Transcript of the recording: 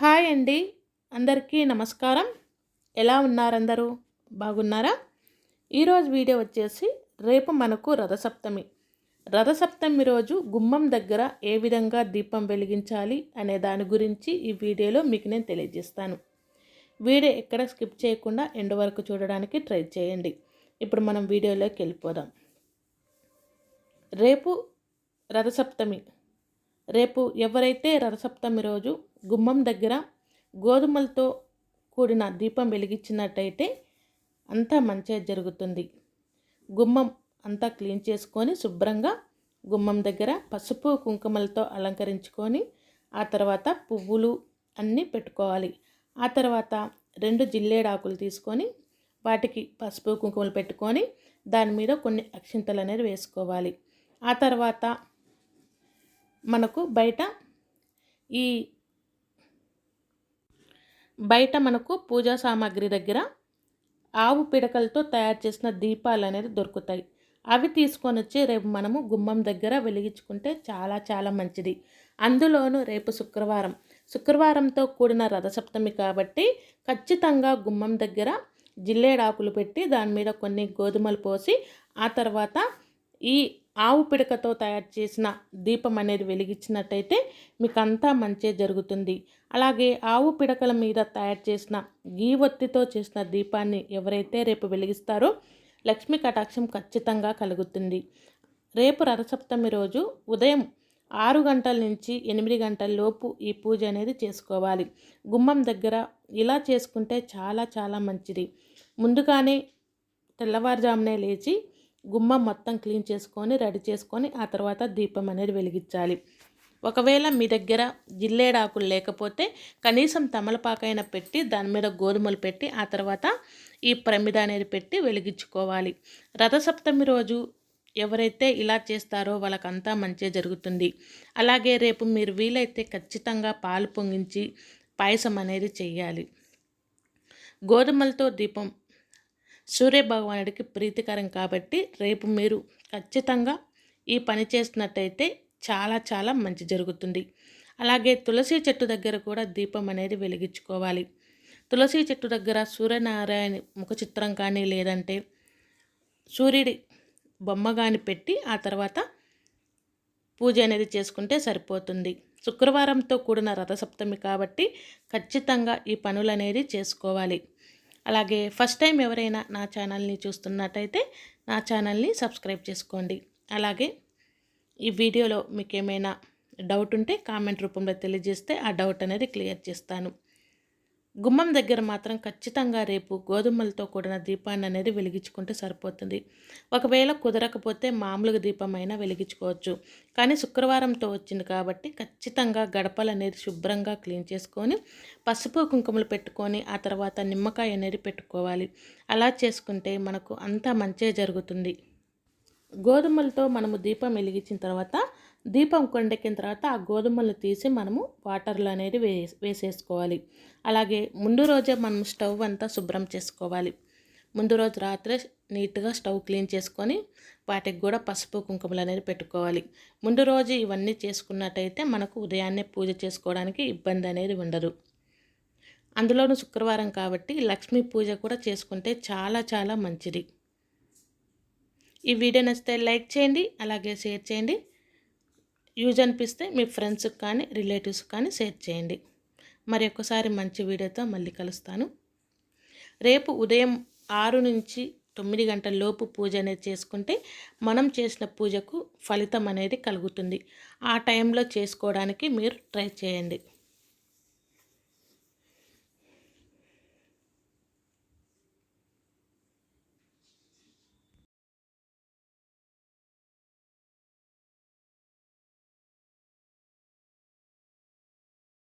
Hi అండి. అందరికీ నమస్కారం. ఎలా ఉన్నారందరూ? బాగున్నారా? ఈరోజు వీడియో వచ్చేసి రేపు మనకు రథసప్తమి. రథసప్తమి రోజు గుమ్మం దగ్గర ఏ విధంగా దీపం వెలిగించాలి అనే దాని గురించి ఈ వీడియోలో మీకు నేను తెలియజేస్తాను. వీడియో ఎక్కడ స్కిప్ చేయకుండా ఎండ్ వరకు చూడడానికి ట్రై చేయండి. ఇప్పుడు మనం వీడియోలోకి వెళ్ళిపోదాం. రేపు రథసప్తమి. రేపు ఎవరైతే రథసప్తమి రోజు గుమ్మం దగ్గర గోధుమలతో కూడిన దీపం వెలిగించినట్టయితే అంతా మంచిగా జరుగుతుంది. గుమ్మం అంతా క్లీన్ చేసుకొని శుభ్రంగా గుమ్మం దగ్గర పసుపు కుంకుమలతో అలంకరించుకొని ఆ తర్వాత పువ్వులు అన్నీ పెట్టుకోవాలి. ఆ తర్వాత రెండు జిల్లేడాకులు తీసుకొని వాటికి పసుపు కుంకుమలు పెట్టుకొని దాని మీద కొన్ని అక్షింతలు అనేది వేసుకోవాలి. ఆ తర్వాత మనకు బయట ఈ బయట మనకు పూజా సామాగ్రి దగ్గర ఆవు పిడకలతో తయారు చేసిన దీపాలు అనేది దొరుకుతాయి. అవి తీసుకొని వచ్చి రేపు మనము గుమ్మం దగ్గర వెలిగించుకుంటే చాలా చాలా మంచిది. అందులోనూ రేపు శుక్రవారం. శుక్రవారంతో కూడిన రథసప్తమి కాబట్టి ఖచ్చితంగా గుమ్మం దగ్గర జిల్లేడాకులు పెట్టి దాని మీద కొన్ని గోధుమలు పోసి ఆ తర్వాత ఈ ఆవు పిడకతో తయారు చేసిన దీపం అనేది వెలిగించినట్టయితే మీకు అంతా మంచి జరుగుతుంది. అలాగే ఆవు పిడకల మీద తయారు చేసిన గీ ఒత్తితో చేసిన దీపాన్ని ఎవరైతే రేపు వెలిగిస్తారో లక్ష్మీ కటాక్షం ఖచ్చితంగా కలుగుతుంది. రేపు రథసప్తమి రోజు ఉదయం ఆరు గంటల నుంచి ఎనిమిది గంటల లోపు ఈ పూజ అనేది చేసుకోవాలి. గుమ్మం దగ్గర ఇలా చేసుకుంటే చాలా చాలా మంచిది. ముందుగానే తెల్లవారుజామునే లేచి గుమ్మం మొత్తం క్లీన్ చేసుకొని రెడీ చేసుకొని ఆ తర్వాత దీపం అనేది వెలిగించాలి. ఒకవేళ మీ దగ్గర జిల్లేడాకులు లేకపోతే కనీసం తమలపాకైనా పెట్టి దాని మీద గోధుమలు పెట్టి ఆ తర్వాత ఈ ప్రమిద అనేది పెట్టి వెలిగించుకోవాలి. రథసప్తమి రోజు ఎవరైతే ఇలా చేస్తారో వాళ్ళకంతా మంచిగా జరుగుతుంది. అలాగే రేపు మీరు వీలైతే ఖచ్చితంగా పాలు పొంగించి పాయసం అనేది చేయాలి. గోధుమలతో దీపం సూర్యభగవానుడికి ప్రీతికరం కాబట్టి రేపు మీరు ఖచ్చితంగా ఈ పని చేసినట్టయితే చాలా చాలా మంచి జరుగుతుంది. అలాగే తులసి చెట్టు దగ్గర కూడా దీపం అనేది వెలిగించుకోవాలి. తులసి చెట్టు దగ్గర సూర్యనారాయణ ముఖ చిత్రం కానీ లేదంటే సూర్యుడి బొమ్మ కానీ పెట్టి ఆ తర్వాత పూజ అనేది చేసుకుంటే సరిపోతుంది. శుక్రవారంతో కూడిన రథసప్తమి కాబట్టి ఖచ్చితంగా ఈ పనులు అనేది చేసుకోవాలి. అలాగే ఫస్ట్ టైం ఎవరైనా నా ఛానల్ని చూస్తున్నట్టయితే నా ఛానల్ని సబ్స్క్రైబ్ చేసుకోండి. అలాగే ఈ వీడియోలో మీకు ఏమైనా డౌట్ ఉంటే కామెంట్ రూపంలో తెలియజేస్తే ఆ డౌట్ అనేది క్లియర్ చేస్తాను. గుమ్మం దగ్గర మాత్రం ఖచ్చితంగా రేపు గోధుమలతో కూడిన దీపాన్ని అనేది వెలిగించుకుంటే సరిపోతుంది. ఒకవేళ కుదరకపోతే మామూలుగా దీపం అయినా వెలిగించుకోవచ్చు. కానీ శుక్రవారంతో వచ్చింది కాబట్టి ఖచ్చితంగా గడపలు అనేది శుభ్రంగా క్లీన్ చేసుకొని పసుపు కుంకుమలు పెట్టుకొని ఆ తర్వాత నిమ్మకాయ అనేది పెట్టుకోవాలి. అలా చేసుకుంటే మనకు అంతా మంచిగా జరుగుతుంది. గోధుమలతో మనము దీపం వెలిగించిన తర్వాత దీపం కొండెక్కిన తర్వాత ఆ గోధుమలు తీసి మనము వాటర్లో అనేది వే వేసేసుకోవాలి. అలాగే ముందు రోజే మనం స్టవ్ అంతా శుభ్రం చేసుకోవాలి. ముందు రోజు రాత్రే నీట్గా స్టవ్ క్లీన్ చేసుకొని వాటికి కూడా పసుపు కుంకుమలు అనేది పెట్టుకోవాలి. ముందు రోజు ఇవన్నీ చేసుకున్నట్టయితే మనకు ఉదయాన్నే పూజ చేసుకోవడానికి ఇబ్బంది అనేది ఉండదు. అందులోనూ శుక్రవారం కాబట్టి లక్ష్మీ పూజ కూడా చేసుకుంటే చాలా చాలా మంచిది. ఈ వీడియో నచ్చితే లైక్ చేయండి అలాగే షేర్ చేయండి. యూజ్ అనిపిస్తే మీ ఫ్రెండ్స్కి కానీ రిలేటివ్స్ కానీ షేర్ చేయండి. మరి ఒక్కసారి మంచి వీడియోతో మళ్ళీ కలుస్తాను. రేపు ఉదయం ఆరు నుంచి తొమ్మిది గంటల లోపు పూజ అనేది చేసుకుంటే మనం చేసిన పూజకు ఫలితం అనేది కలుగుతుంది. ఆ టైంలో చేసుకోవడానికి మీరు ట్రై చేయండి.